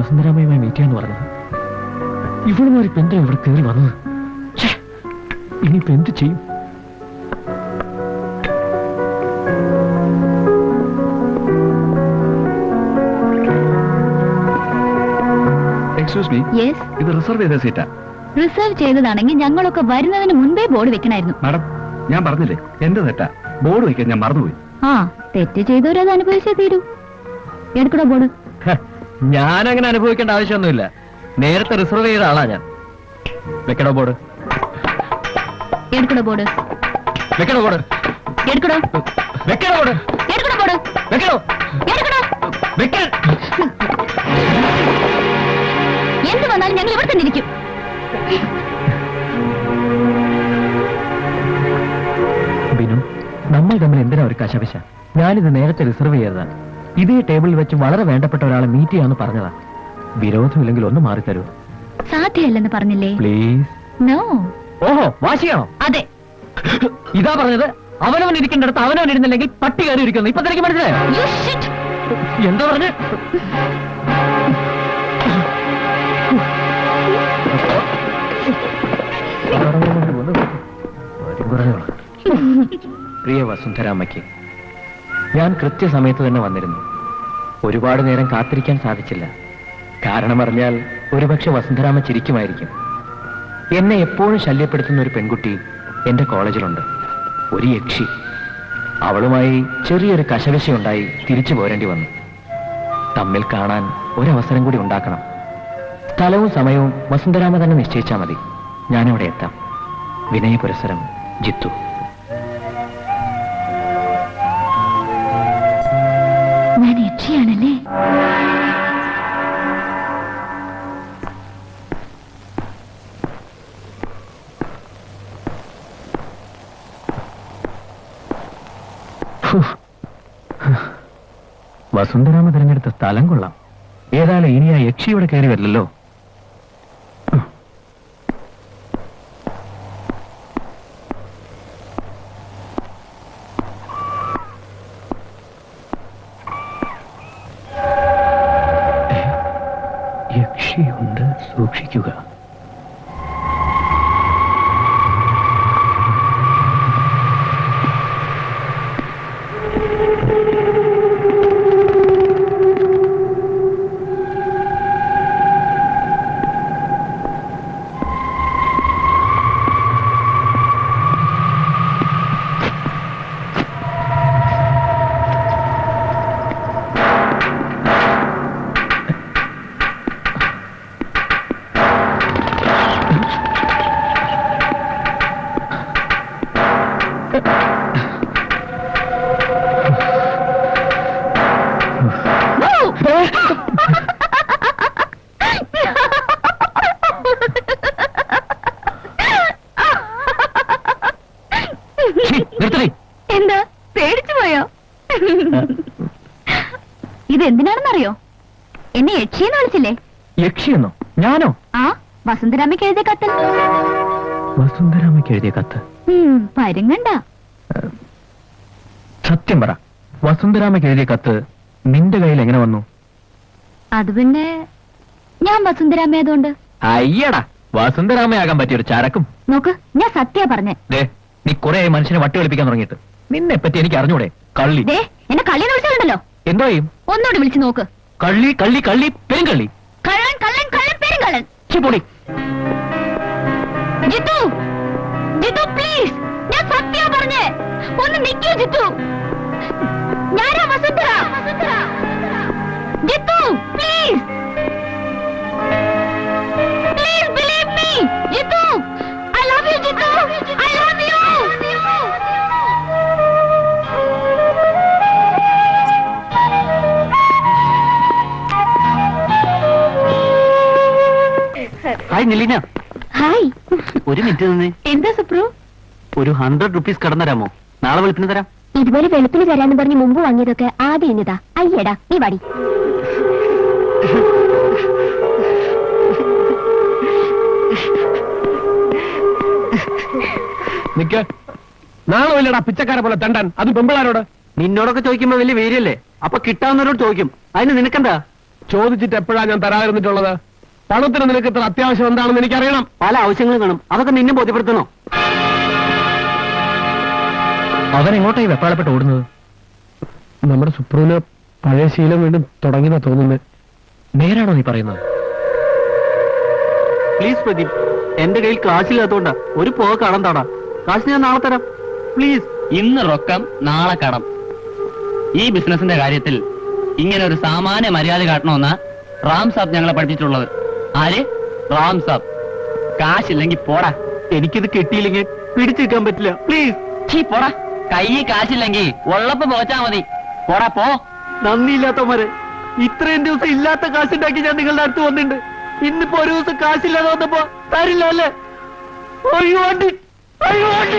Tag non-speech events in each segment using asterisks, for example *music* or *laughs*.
വസന്തരാമയുമായി meet ചെയ്യാന്ന് പറഞ്ഞത്. ഇവളും ഒരു പെന്ത ഇവിടെ കയറി വന്നത്. ഇനിയിപ്പോ എന്ത് ചെയ്യും? എക്സ്ക്യൂസ് മീ യെസ് ഇത് റിസർവ് ചെയ്ത സീറ്റാ റിസർവ് ചെയ്തതാണെങ്കിൽ ഞങ്ങളൊക്കെ വരുന്നതിന് മുൻപേ ബോർഡ് വെക്കണായിരുന്നു. മാഡം ഞാൻ പറഞ്ഞില്ലേ എന്റെ തെറ്റാ. ബോർഡ് ഞാൻ മറന്നുപോയി. ആ തെറ്റ് ചെയ്തവരത് അനുഭവിച്ചേ തീരൂ. ബോർഡ് ഹ, അങ്ങനെ അനുഭവിക്കേണ്ട ആവശ്യമൊന്നുമില്ല. നേരത്തെ റിസർവ് ചെയ്ത ആളാ ഞാൻ. വെക്കടോ ബോർഡ് ബോർഡ് വെക്കടോ ബോർഡ് വെക്കടോ ബോർഡ് ബോർഡ് വെക്കടോ? എന്ത് വന്നാലും ഞങ്ങൾ ഇവിടെ തന്നെ ഇരിക്കും. ബിനു നമ്മൾ തമ്മിൽ എന്തിനാ ഒരു കശപശ? ഞാനിത് നേരത്തെ റിസർവ് ചെയ്തതാണ് ഇതേ ടേബിളിൽ വെച്ച് വളരെ വേണ്ടപ്പെട്ട ഒരാളെ മീറ്റ് ചെയ്യാന്ന് പറഞ്ഞതാ വിരോധമില്ലെങ്കിൽ ഒന്ന് മാറി തരൂ സാധ്യല്ലെന്ന് പറഞ്ഞില്ലേ പ്ലീസ് നോ ഓഹോ വാശിയാണോ അതെ ഇതാ പറഞ്ഞത് അവനവൻ ഇരിക്കേണ്ടടുത്ത് അവനവൻ ഇരുന്നില്ലെങ്കിൽ പട്ടി കയറി ഇരിക്കുന്നു ഇപ്പൊ തനിക്ക് മനസ്സിലായോ. എന്താ പറഞ്ഞ് പ്രിയ വസുന്ധരാമ്മയ്ക്ക് ഞാൻ കൃത്യസമയത്ത് തന്നെ വന്നിരുന്നു. ഒരുപാട് നേരം കാത്തിരിക്കാൻ സാധിച്ചില്ല. കാരണം അറിഞ്ഞാൽ ഒരുപക്ഷെ വസുന്ധരാമ ചിരിക്കുമായിരിക്കും. എന്നെ എപ്പോഴും ശല്യപ്പെടുത്തുന്ന ഒരു പെൺകുട്ടി എന്റെ കോളേജിലുണ്ട്. ഒരു യക്ഷി. അവളുമായി ചെറിയൊരു കശവിശയുണ്ടായി തിരിച്ചു പോരേണ്ടി വന്നു. തമ്മിൽ കാണാൻ ഒരവസരം കൂടി ഉണ്ടാക്കണം. സ്ഥലവും സമയവും വസുന്ധരാമ തന്നെ നിശ്ചയിച്ചാൽ മതി. ഞാനവിടെ എത്താം. വിനയപുരസരം ജിത്തു. വസുന്ധരാമ തിരഞ്ഞെടുത്ത സ്ഥലം കൊള്ളാം. ഏതായാലും ഇനി ആ യക്ഷി ഇവിടെ കയറി വരില്ലല്ലോ യക്ഷിയുണ്ട് സൂക്ഷിക്കുക. സത്യം പറ. വസുന്ധരാമയ്ക്ക് എഴുതിയ കത്ത് നിന്റെ കയ്യിൽ എങ്ങനെ വന്നു? അത് പിന്നെ ഞാൻ വസുന്ധരാമയായതുകൊണ്ട്. അയ്യടാ വസുന്ധരാമയാകാൻ പറ്റിയ ഒരു ചരക്കും. നോക്ക് ഞാൻ സത്യ പറഞ്ഞേ. ദേ നീ കുറെ മനുഷ്യനെ വട്ടി കളിപ്പിക്കാൻ തുടങ്ങിയിട്ട്. നിന്നെ പറ്റി എനിക്ക് അറിഞ്ഞൂടെ? കള്ളി. ദേ എന്നെ കള്ളി വിളിച്ചാലുണ്ടല്ലോ എന്തോ ചെയ്യും? ഒന്നുകൂടി വിളിച്ചു നോക്ക്. കള്ളി കള്ളി കള്ളി പെരുങ്കള്ളി. കള്ളൻ കള്ളൻ കള്ളൻ പെരുങ്കള്ളൻ. പൊടി ജിത്തു ജിത്തു പ്ലീസ് ഞാൻ സത്യ പറഞ്ഞേ. ഒന്ന് നിൽക്കൂ ജിത്തു. ഞാനാ Vasundhara Jithu please please believe me Jithu I love you Jithu. I love you hi Nilina hi ഒരു മിനിറ്റ് നിന്ന്. എന്താ സുപ്രു? ഒരു ഹൺഡ്രഡ് റുപ്പീസ് കടന്നു തരാമോ? നാളെ വെളുപ്പിന് തരാം. ഇതുപോലെ വെളുപ്പിന് തരാന്ന് പറഞ്ഞ് മുമ്പ് വാങ്ങിയതൊക്കെ ആദ്യം ഇന്നതാ അയ്യടാ നീ വാടി. നിക്ക്. നാളെ ഇല്ലടാ പിച്ചക്കാരെ പോലെ തണ്ടൻ. അത് പെമ്പിളാരോട് നിന്നോടൊക്കെ ചോദിക്കുമ്പോ വലിയ വീര്യല്ലേ? അപ്പൊ കിട്ടാവുന്നവരോട് ചോദിക്കും. അതിന് നിനക്കെന്താ? ചോദിച്ചിട്ട് എപ്പോഴാ ഞാൻ തരാതിരുന്നിട്ടുള്ളത്? പണത്തിന് നിനക്ക് ഇത്ര അത്യാവശ്യം എന്താണെന്ന് എനിക്കറിയണം. പല ആവശ്യങ്ങളും കാണും. അതൊക്കെ നിന്നെ ബോധ്യപ്പെടുത്തണോ? അവൻ എങ്ങോട്ടായി വെപ്പാളപ്പെട്ട് ഓടുന്നത്? നമ്മുടെ സുപ്രൂന് പഴയ ശീലം വീണ്ടും തുടങ്ങിയെന്നാ തോന്നുന്നത് നേരാണോ നീ പറയുന്നത്? പ്ലീസ് പ്രദീപ് എന്റെ കയ്യിൽ കാശില്ലാത്തോണ്ടാ ഒരു പോക കടം താടാ. കാശ് ഞാൻ നാളെ തരാം. പ്ലീസ് ഇന്ന് റൊക്കം നാളെ കടം. ഈ ബിസിനസിന്റെ കാര്യത്തിൽ ഇങ്ങനെ ഒരു സാമാന്യ മര്യാദ കാട്ടണമെന്ന റാം സാബ് ഞങ്ങളെ പഠിപ്പിച്ചിട്ടുള്ളത്. ആര്? റാം സാബ്. കാശില്ലെങ്കിൽ പോടാ. എനിക്കിത് കിട്ടിയില്ലെങ്കിൽ പിടിച്ചിരിക്കാൻ പറ്റില്ല. പ്ലീസ് ചീ പോടാ. കൈ കാശില്ലെങ്കിൽ ഉള്ളപ്പോ പോച്ചാ മതി. പോടാ പോ. നന്ദിയില്ലാത്തവരെ ഇത്രയും ദിവസം ഇല്ലാത്ത കാശുണ്ടാക്കി ഞാൻ നിങ്ങളുടെ അടുത്ത് വന്നിട്ടുണ്ട്. ഇന്നിപ്പോ ഒരു ദിവസം കാശില്ലാതെ വന്നപ്പോ തരില്ല അല്ലേ? ഒഴിവാണ്ടി want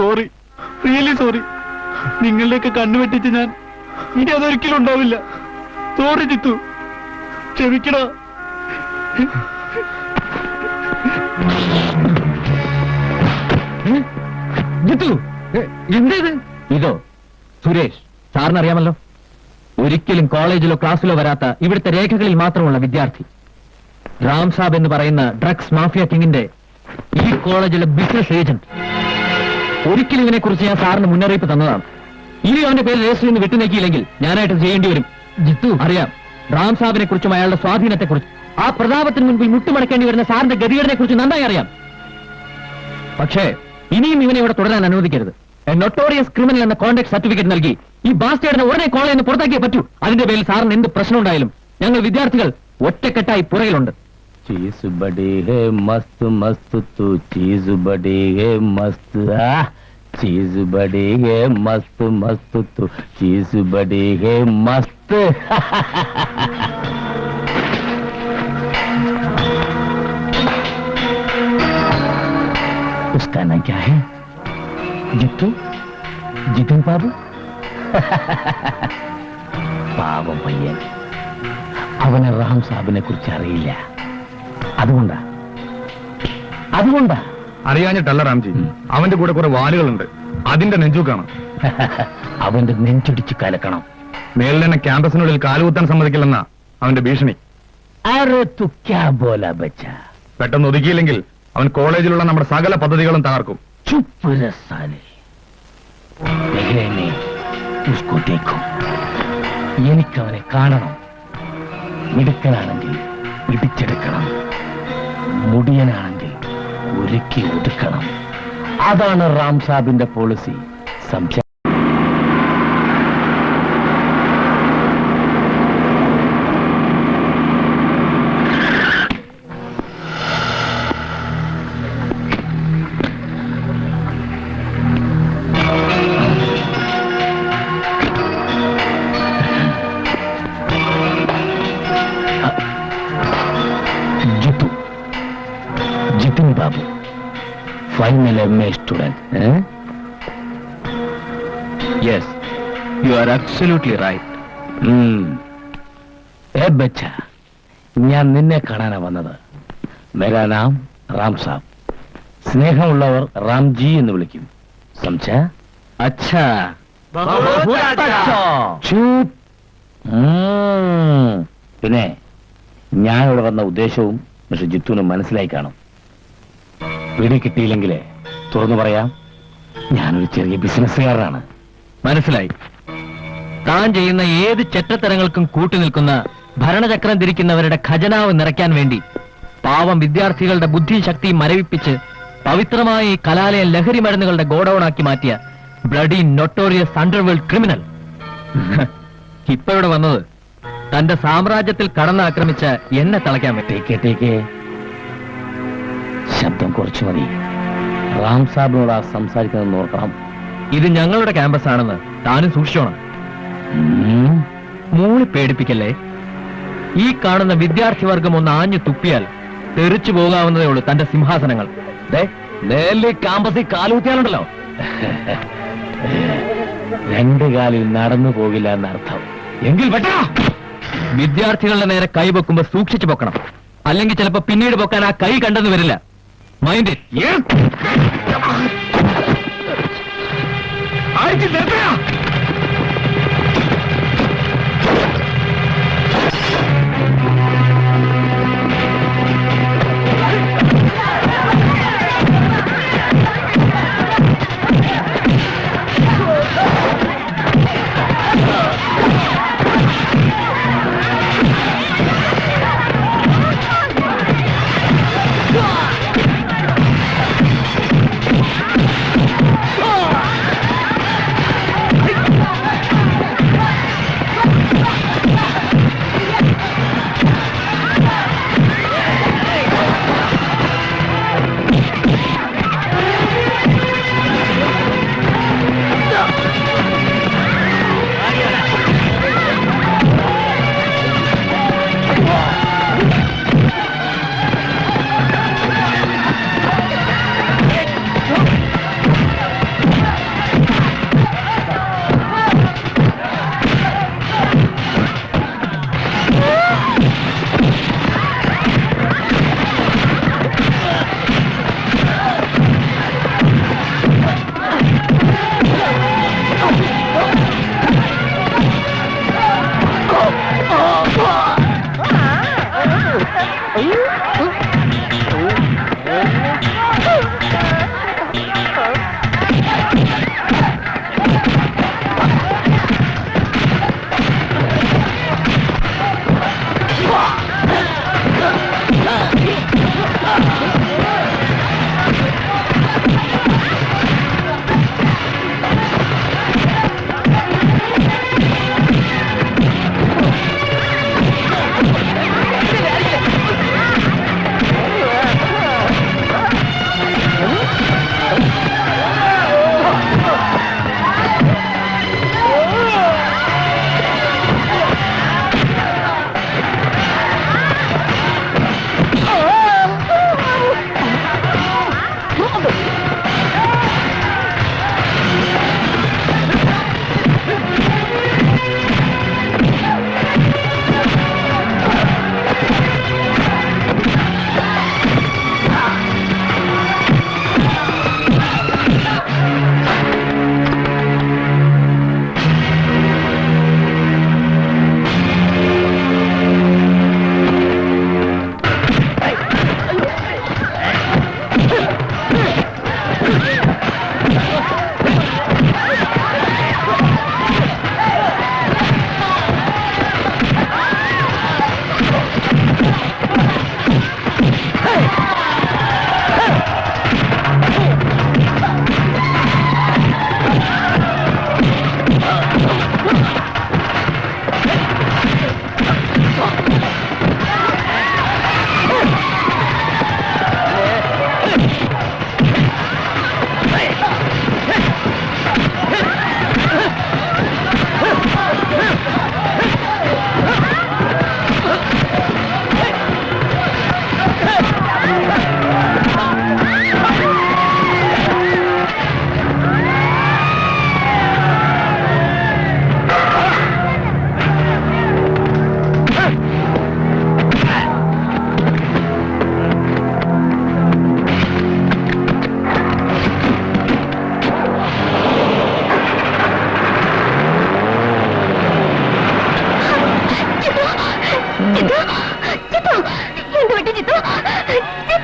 സോറി റിയലി സോറി നിങ്ങളുടെയൊക്കെ കണ്ണു വെട്ടിച്ച് ഞാൻ ഇനി അതൊരിക്കലും ഉണ്ടാവില്ല. സോറി ജിത്തു. ക്ഷമിക്കടാ. ജിത്തു എന്തേത് ഇതോ? സുരേഷ് സാറിന് അറിയാമല്ലോ ഒരിക്കലും കോളേജിലോ ക്ലാസ്സിലോ വരാത്ത ഇവിടുത്തെ രേഖകളിൽ മാത്രമുള്ള വിദ്യാർത്ഥി. റാം സാബ് എന്ന് പറയുന്ന ഡ്രഗ്സ് മാഫിയ കിങ്ങിന്റെ ഈ കോളേജിലെ ബിസിനസ് ഏജന്റ് ഒരിക്കലും ഇതിനെ കുറിച്ച് ഞാൻ സാറിന് മുന്നറിയിപ്പ് തന്നതാണ്. ഇനി അവന്റെ പേര് രജിസ്റ്ററിൽ നിന്ന് വിട്ടുനീക്കിയില്ലെങ്കിൽ ഞാനായിട്ട് ചെയ്യേണ്ടി വരും. ജിത്തു അറിയാം. റാം സാബിനെ കുറിച്ചും അയാളുടെ സ്വാധീനത്തെ കുറിച്ചും. ആ പ്രതാപത്തിന് മുൻപിൽ മുട്ടുമടക്കേണ്ടി വരുന്ന സാറിന്റെ ഗതികേടിനെ കുറിച്ച് നന്നായി അറിയാം. പക്ഷേ ഇനിയും ഇവനെ ഇവിടെ തുടരാൻ അനുവദിക്കരുത്. നൊട്ടോറിയസ് ക്രിമിനൽ എന്ന കോണ്ടാക്ട് സർട്ടിഫിക്കറ്റ് നൽകി ഈ ബാസ്റ്റേഡിനെ ഉടനെ കോളേജിൽ നിന്ന് പുറത്താക്കിയേ പറ്റൂ. അതിന്റെ പേരിൽ സാറിന് എന്ത് പ്രശ്നം ഉണ്ടായാലും ഞങ്ങൾ വിദ്യാർത്ഥികൾ ഒറ്റക്കെട്ടായി പുറകിലുണ്ട്. चीज़ बड़ी है, मस्त मस्त, तू चीज़ बड़ी है, मस्त, आ, चीज़ बड़ी है, मस्त मस्त, तू चीज़ बड़ी है, मस्त। उसका नाम क्या है? जितू? जितू बाबू? *laughs* ಪಾವ ಪಯ್ಯನ್ साहब ने कुछ ಕುರಿಚರಿಯಿಲ್ಲ അതുകൊണ്ടാ. അതുകൊണ്ടാ. അറിയാഞ്ഞിട്ടല്ല രാംജി അവന്റെ കൂടെ കുറെ വാലുകളുണ്ട്. അതിന്റെ നെഞ്ചുക്കാണ് *laughs* അവന്റെ നെഞ്ചിടിച്ച് കലക്കണം. മേലിൽ തന്നെ ക്യാമ്പസിനുള്ളിൽ കാലുകുത്താൻ സമ്മതിക്കില്ലെന്ന അവന്റെ ഭീഷണി. പെട്ടെന്ന് ഒതുക്കിയില്ലെങ്കിൽ അവൻ കോളേജിലുള്ള നമ്മുടെ സകല പദ്ധതികളും തകർക്കും. എനിക്കവനെ കാണണം. മിടുക്കനാണെങ്കിൽ ഇടിച്ചെടുക്കണം. മുടിയനാണെങ്കിൽ ഒരുക്കി ഒതുക്കണം അതാണ് റാം സാബിന്റെ പോളിസി സംശയം final student. Eh? Yes, you are absolutely right. Hmm. ഏ ബച്ച ഞാൻ നിന്നെ കാണാനാ വന്നത് മേരാ നാം റാം സാബ് സ്നേഹമുള്ളവർ റാംജി എന്ന് വിളിക്കും സംശ അച്ഛാ ചൂപ്പ്. പിന്നെ ഞാൻ ഇവിടെ വന്ന ഉദ്ദേശവും മിസ്റ്റർ ജിത്തുവിന് മനസ്സിലായി കാണും പിടി കിട്ടിയില്ലെങ്കിലേ തുറന്നു പറയാം. ഞാനൊരു ചെറിയ ബിസിനസ്സുകാരനാണ്. മനസ്സിലായി? താൻ ചെയ്യുന്ന ഏത് ചെറ്റത്തരങ്ങൾക്കും കൂട്ടുനിൽക്കുന്ന ഭരണചക്രം തിരിക്കുന്നവരുടെ ഖജനാവ് നിറയ്ക്കാൻ വേണ്ടി പാവം വിദ്യാർത്ഥികളുടെ ബുദ്ധിശക്തി മരവിപ്പിച്ച് പവിത്രമായ ഈ കലാലയം ലഹരി മരുന്നുകളുടെ ഗോഡൌണാക്കി മാറ്റിയ ബ്ലഡി നൊട്ടോറിയസ് അണ്ടർവേൾഡ് ക്രിമിനൽ. *laughs* ഇപ്പോഴെ വന്നത് തന്റെ സാമ്രാജ്യത്തിൽ കടന്നാക്രമിച്ച എന്നെ തളയ്ക്കാൻ പറ്റി ശബ്ദം കുറച്ചു മതി. റാം സാബിനോട് ആ സംസാരിക്കുന്നത് ഓർക്കണം. ഇത് ഞങ്ങളുടെ ക്യാമ്പസ് ആണെന്ന് താനും സൂക്ഷിച്ചോണം. മൂളി പേടിപ്പിക്കല്ലേ? ഈ കാണുന്ന വിദ്യാർത്ഥി വർഗം ഒന്ന് ആഞ്ഞു തുപ്പിയാൽ തെറിച്ചു പോകാവുന്നതേ ഉള്ളൂ തന്റെ സിംഹാസനങ്ങൾ. നേരിൽ കാമ്പസിൽ കാലുകുത്തിയാലുണ്ടല്ലോ രണ്ട് കാലിൽ നടന്നു പോകില്ല എന്നർത്ഥം. എങ്കിൽ വെട്ടാ! വിദ്യാർത്ഥികളുടെ നേരെ കൈ പൊക്കുമ്പോ സൂക്ഷിച്ചു പൊക്കണം. അല്ലെങ്കിൽ ചിലപ്പോ പിന്നീട് പൊക്കാൻ ആ കൈ കണ്ടെന്ന് വരില്ല. മൈൻഡ് ഇറ്റ് ആയിട്ട് നിർത്തയാ Yeah. I did it!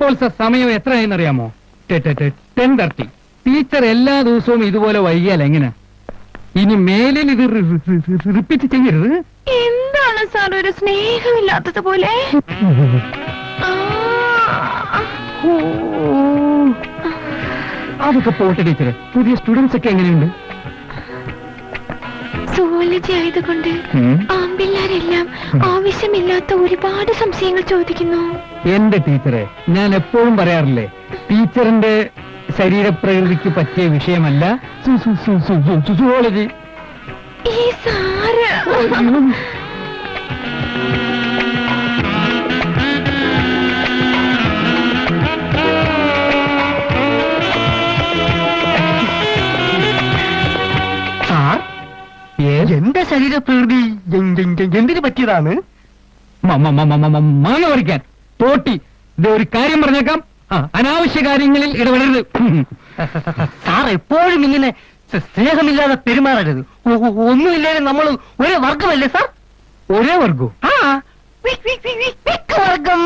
ഇപ്പോൾ സർ സമയം എത്രയെന്നറിയാമോ ടെൻ തേർട്ടി. ടീച്ചർ എല്ലാ ദിവസവും ഇതുപോലെ വൈകിയാൽ എങ്ങനെ? ഇനി മേലിൽ ഇത് റിപ്പീറ്റ് ചെയ്യരുത്. എന്താണ് സാർ ഒരു സ്നേഹമില്ലാത്തത് പോലെ അതൊക്കെ പോട്ടെ ടീച്ചർ പുതിയ സ്റ്റുഡൻസ് ഒക്കെ എങ്ങനെയുണ്ട്? ആയതുകൊണ്ട്. ആമ്പിള്ളാരെല്ലാം ആവശ്യമില്ലാത്ത ഒരുപാട് സംശയങ്ങൾ ചോദിക്കുന്നു. എന്റെ ടീച്ചറെ ഞാൻ എപ്പോഴും പറയാറില്ലേ ടീച്ചറിന്റെ ശരീരപ്രകൃതിക്ക് പറ്റിയ വിഷയമല്ല. സാറ്. എന്റെ ശരീരപ്രകൃതി എന്തിനു പറ്റിയതാണ്? മാന പറിക്കാൻ തോട്ടി. ഇത് ഒരു കാര്യം പറഞ്ഞേക്കാം. അനാവശ്യ കാര്യങ്ങളിൽ ഇടപെടരുത്. സാർ എപ്പോഴും ഇങ്ങനെ സ്നേഹമില്ലാതെ പെരുമാറരുത്. ഒന്നുമില്ലാതെ നമ്മൾ ഒരേ വർഗമല്ലേ സാർ? ഒരേ വർഗവും ആ. വർഗം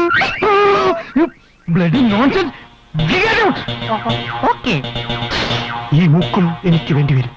ബ്ലഡി നോൺസെൻസ്. ഓക്കെ. ഈ മൂക്കും എനിക്ക് വേണ്ടി വരും.